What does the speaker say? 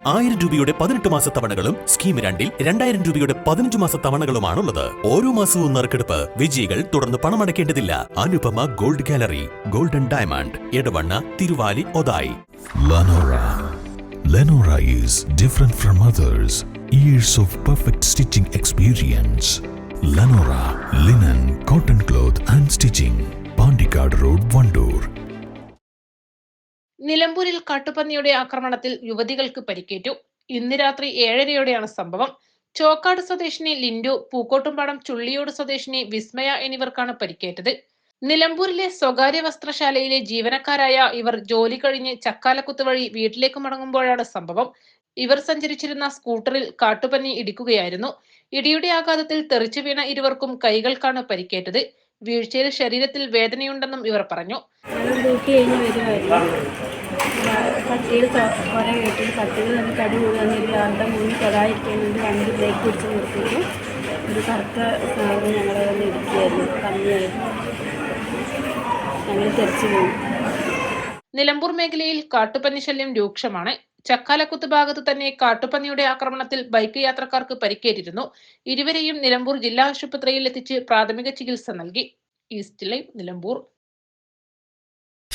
ആയിരം രൂപയുടെ പതിനെട്ട് മാസ തവണകളും സ്കീം രണ്ടിൽ രണ്ടായിരം രൂപയുടെ പതിനഞ്ച് മാസ തവണകളുമാണുള്ളത് ഓരോ മാസവും നറുക്കെടുപ്പ് വിജയികൾ തുടർന്ന് പണമടയ്ക്കേണ്ടതില്ല Anupama gold gallery golden diamond Edavanna Thiruvali Othayi Lenora. Lenora is different from others. Years of perfect stitching experience. Lenora linen, നിലമ്പൂരിൽ കാട്ടുപന്നിയുടെ ആക്രമണത്തിൽ യുവതികൾക്ക് പരിക്കേറ്റു. ഇന്ന് രാത്രി ഏഴരയോടെയാണ് സംഭവം. ചോക്കാട് സ്വദേശിനി ലിൻഡു പൂക്കോട്ടുംപാടം ചുള്ളിയോട് സ്വദേശിനി വിസ്മയ എന്നിവർക്കാണ് പരിക്കേറ്റത്. നിലമ്പൂരിലെ സ്വകാര്യ വസ്ത്രശാലയിലെ ജീവനക്കാരായ ഇവർ ജോലി കഴിഞ്ഞ് ചക്കാലക്കുത്ത് വഴി വീട്ടിലേക്ക് മടങ്ങുമ്പോഴാണ് സംഭവം. ഇവർ സഞ്ചരിച്ചിരുന്ന സ്കൂട്ടറിൽ കാട്ടുപന്നി ഇടിക്കുകയായിരുന്നു. ഇടിയുടെ ആഘാതത്തിൽ തെറിച്ചു വീണ ഇരുവർക്കും കൈകൾക്കാണ് പരിക്കേറ്റത്. വീഴ്ചയിൽ ശരീരത്തിൽ വേദനയുണ്ടെന്നും ഇവർ പറഞ്ഞു. വരുമായിരുന്നു കുറേ കേട്ടിട്ട് പട്ടികൾ വന്ന് കടി കൂടി ഒരു ആളുടെ മുന്നിൽ തൊടാതിരിക്കാൻ വേണ്ടി വണ്ടി ബ്രേക്ക് പിടിച്ച് നിർത്തിയിട്ട് ഒരു കറുത്ത സാധനം ഞങ്ങളെ വന്ന് ഇടിക്കുകയായിരുന്നു കമ്മിയായിരുന്നു. ഞങ്ങൾ തിരിച്ചു പോകും നിലമ്പൂർ മേഖലയിൽ കാട്ടുപന്നി ശല്യം രൂക്ഷമാണ്. ചക്കാലക്കുത്ത് ഭാഗത്ത് തന്നെ കാട്ടുപന്നിയുടെ ആക്രമണത്തിൽ ബൈക്ക് യാത്രക്കാർക്ക് പരിക്കേറ്റിരുന്നു. ഇരുവരെയും നിലമ്പൂർ ജില്ലാ ആശുപത്രിയിൽ എത്തിച്ച് പ്രാഥമിക ചികിത്സ നൽകി. East live Nilambur.